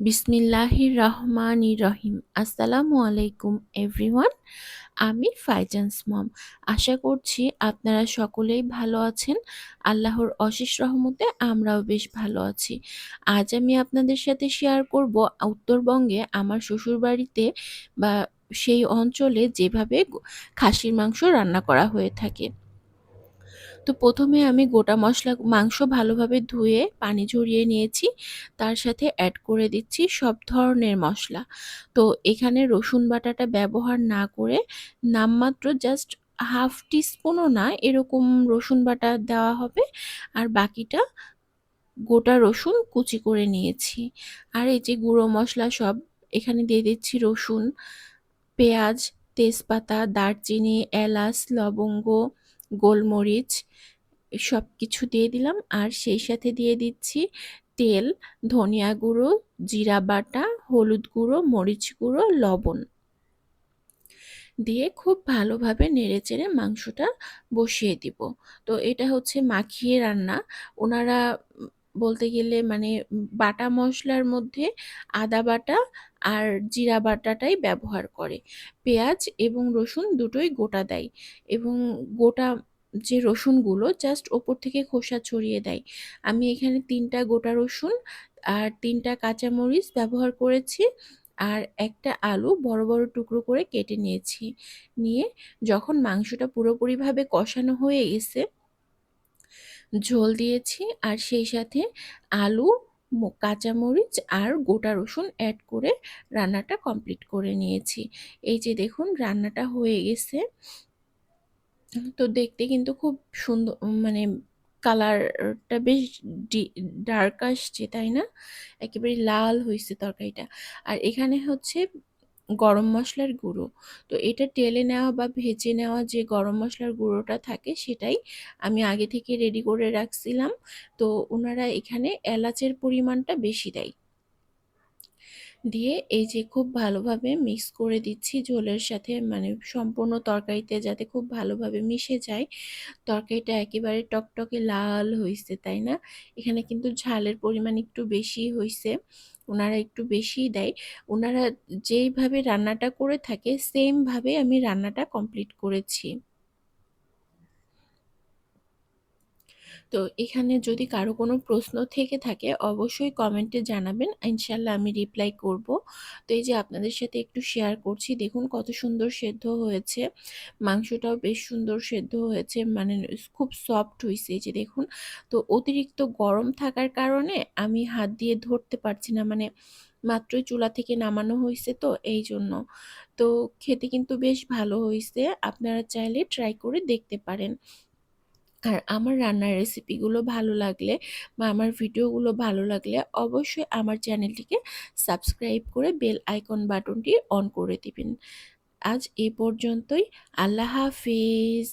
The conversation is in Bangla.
বিসমিল্লাহির রহমানির রহিম। আসসালামু আলাইকুম এভরিওয়ান। আমি ফাইজান্স মম আশা করছি আপনারা সকলেই ভালো আছেন। আল্লাহর অশেষ রহমতে আমরাও বেশ ভালো আছি। আজ আমি আপনাদের সাথে শেয়ার করব উত্তরবঙ্গে আমার শ্বশুরবাড়িতে বা সেই অঞ্চলে যেভাবে খাসির মাংস রান্না করা হয়ে থাকে। তো প্রথমে আমি গোটা মশলা, মাংস ভালোভাবে ধুয়ে পানি ঝরিয়ে নিয়েছি। তার সাথে অ্যাড করে দিচ্ছি সব ধরনের মশলা। তো এখানে রসুন বাটাটা ব্যবহার না করে নামমাত্র জাস্ট হাফ টিস্পুনও না, এরকম রসুন বাটা দেওয়া হবে। আর বাকিটা গোটা রসুন কুচি করে নিয়েছি। আর এই যে গুঁড়ো মশলা সব, এখানে দিয়ে দিচ্ছি রসুন, পেঁয়াজ, তেজপাতা, দারচিনি, এলাচ, লবঙ্গ গোলমরিচ সব কিছু দিয়ে দিলাম। আর সেই সাথে দিয়ে দিচ্ছি তেল, ধনিয়া গুঁড়ো, জিরা বাটা, হলুদ গুঁড়ো, মরিচ গুঁড়ো, লবণ। দিয়ে খুব ভালোভাবে নেড়ে চেড়ে মাংসটা বসিয়ে দিব। তো এটা হচ্ছে মাখিয়ে রান্না। ওনারা বলতে গেলে মানে বাটা মশলার মধ্যে আদা বাটা আর জিরা বাটাটাই ব্যবহার করে। পেঁয়াজ এবং রসুন দুটোই গোটা দেয় এবং গোটা যে রসুনগুলো জাস্ট ওপর থেকে খোসা ছড়িয়ে দেয়। আমি এখানে তিনটা গোটা রসুন আর তিনটা কাঁচামরিচ ব্যবহার করেছি আর একটা আলু বড় বড় টুকরো করে কেটে নিয়েছি। নিয়ে যখন মাংসটা পুরোপুরিভাবে কষানো হয়ে গেছে ঝোল দিয়েছি আর সেই সাথে আলু কাঁচামরিচ আর গোটা রসুন অ্যাড করে রান্নাটা কমপ্লিট করে নিয়েছি। এই যে দেখুন রান্নাটা হয়ে গেছে। তো দেখতে কিন্তু খুব সুন্দর মানে কালারটা বেশ ডার্ক আসছে, তাই না? একেবারে লাল হয়েছে তরকারিটা। আর এখানে হচ্ছে গরম মশলার গুঁড়ো। তো এটা টেলে নেওয়া বা ভেজে নেওয়া যে গরম মশলার গুঁড়োটা থাকে সেটাই আমি আগে থেকে রেডি করে রাখছিলাম। তো ওনারা এখানে এলাচের পরিমাণটা বেশি দেয়। দিয়ে এই যে খুব ভালোভাবে মিক্স করে দিচ্ছি ঝোলের সাথে মানে সম্পূর্ণ তরকারিতে যাতে খুব ভালোভাবে মিশে যায়। তরকারিটা একেবারে টকটকে লাল হয়েছে তাই না? এখানে কিন্তু ঝালের পরিমাণ একটু বেশি হয়েছে ওনারা একটু বেশিই দেয়। ওনারা যেইভাবে রান্নাটা করে থাকে সেমভাবে আমি রান্নাটা কমপ্লিট করেছি। তো এখানে যদি কারও কোনো প্রশ্ন থেকে থাকে, অবশ্যই কমেন্টে জানাবেন ইনশাল্লাহ আমি রিপ্লাই করব। তো এই যে আপনাদের সাথে একটু শেয়ার করছি, দেখুন কত সুন্দর সেদ্ধ হয়েছে, মাংসটাও বেশ সুন্দর সেদ্ধ হয়েছে মানে খুব সফট হয়েছে এই যে দেখুন। তো অতিরিক্ত গরম থাকার কারণে আমি হাত দিয়ে ধরতে পারছি না মানে মাত্রই চুলা থেকে নামানো হয়েছে তো এই জন্য। তো খেতে কিন্তু বেশ ভালো হয়েছে আপনারা চাইলে ট্রাই করে দেখতে পারেন। আর আমার রান্নার রেসিপিগুলো ভালো লাগলে বা আমার ভিডিওগুলো ভালো লাগলে অবশ্যই আমার চ্যানেলটিকে সাবস্ক্রাইব করে বেল আইকন বাটনটি অন করে দিবেন। আজ এ পর্যন্তই। আল্লাহ হাফিজ।